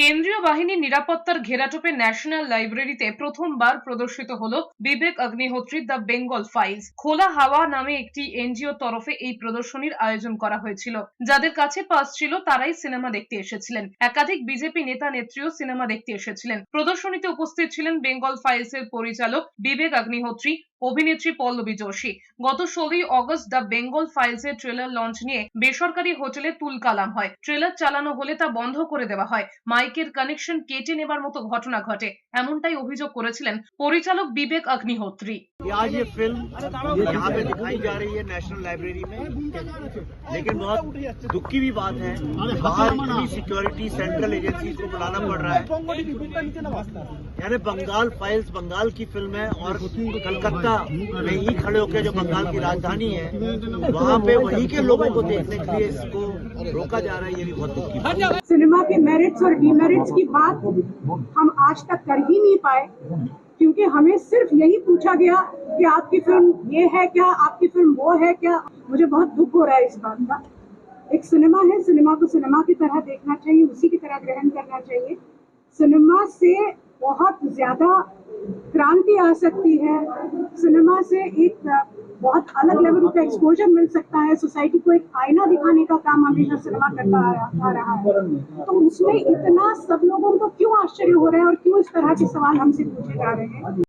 কেন্দ্রীয় বাহিনীর নিরাপত্তার ঘেরাটোপে ন্যাশনাল লাইব্রেরিতে প্রথমবার প্রদর্শিত হলো বিবেক অগ্নিহোত্রীর দ্য বেঙ্গল ফাইলস। খোলা হাওয়া নামে একটি এনজিও তরফে এই প্রদর্শনীর আয়োজন করা হয়েছিল। যাদের কাছে পাস ছিল, তারাই সিনেমা দেখতে এসেছিলেন। একাধিক বিজেপি নেতা নেত্রীও সিনেমা দেখতে এসেছিলেন। প্রদর্শনীতে উপস্থিত ছিলেন বেঙ্গল ফাইলস এর পরিচালক বিবেক অগ্নিহোত্রী অভিনেত্রী পল্লবী যোশী। গত ষোলোই অগস্ট দ্য বেঙ্গল ফাইলস এর ট্রেলার লঞ্চ নিয়ে বেসরকারি হোটেলে তুলকালাম হয়। ট্রেলার চালানো হলে তা বন্ধ করে দেওয়া হয়। মাইকের কানেকশন কেটে নেবার মতো ঘটনা ঘটে, এমনটাই অভিযোগ করেছিলেন পরিচালক বিবেক অগ্নিহোত্রী कि आज ये फ़िल्म यहाँ पे दिखाई जा रही है नेशनल लाइब्रेरी में। लेकिन बहुत दुख की भी बात है, बाहर इतनी सिक्योरिटी सेंट्रल एजेंसी को बुलाना पड़ रहा है। यानी बंगाल फाइल्स बंगाल की फ़िल्म है और कलकत्ता में ही खड़े होकर जो बंगाल की राजधानी है, वहाँ पे वहीं के लोगों को देखने के लिए इसको रोका जा रहा है, ये भी बहुत दुख की बात सिनेमा के मेरिट्स और डीमेरिट्स की बात हम आज तक कर ही नहीं पाए। क्योंकि हमें सिर्फ़ यही पूछा गया कि आपकी फ़िल्म ये है क्या, आपकी फ़िल्म वो है क्या? मुझे बहुत दुख हो रहा है इस बात का। एक सिनेमा है, सिनेमा को सिनेमा की तरह देखना चाहिए, उसी की तरह ग्रहण करना चाहिए। सिनेमा से बहुत ज़्यादा क्रांति आ सकती है। सिनेमा से एक बहुत अलग लेवल का एक्सपोजर मिल सकता है। सोसाइटी को एक आईना दिखाने का काम हमेशा सिनेमा करता आ रहा है। तो उसमें इतना सब लोगों को क्यों आश्चर्य हो रहा है और क्यों इस तरह के सवाल हमसे पूछे जा रहे हैं?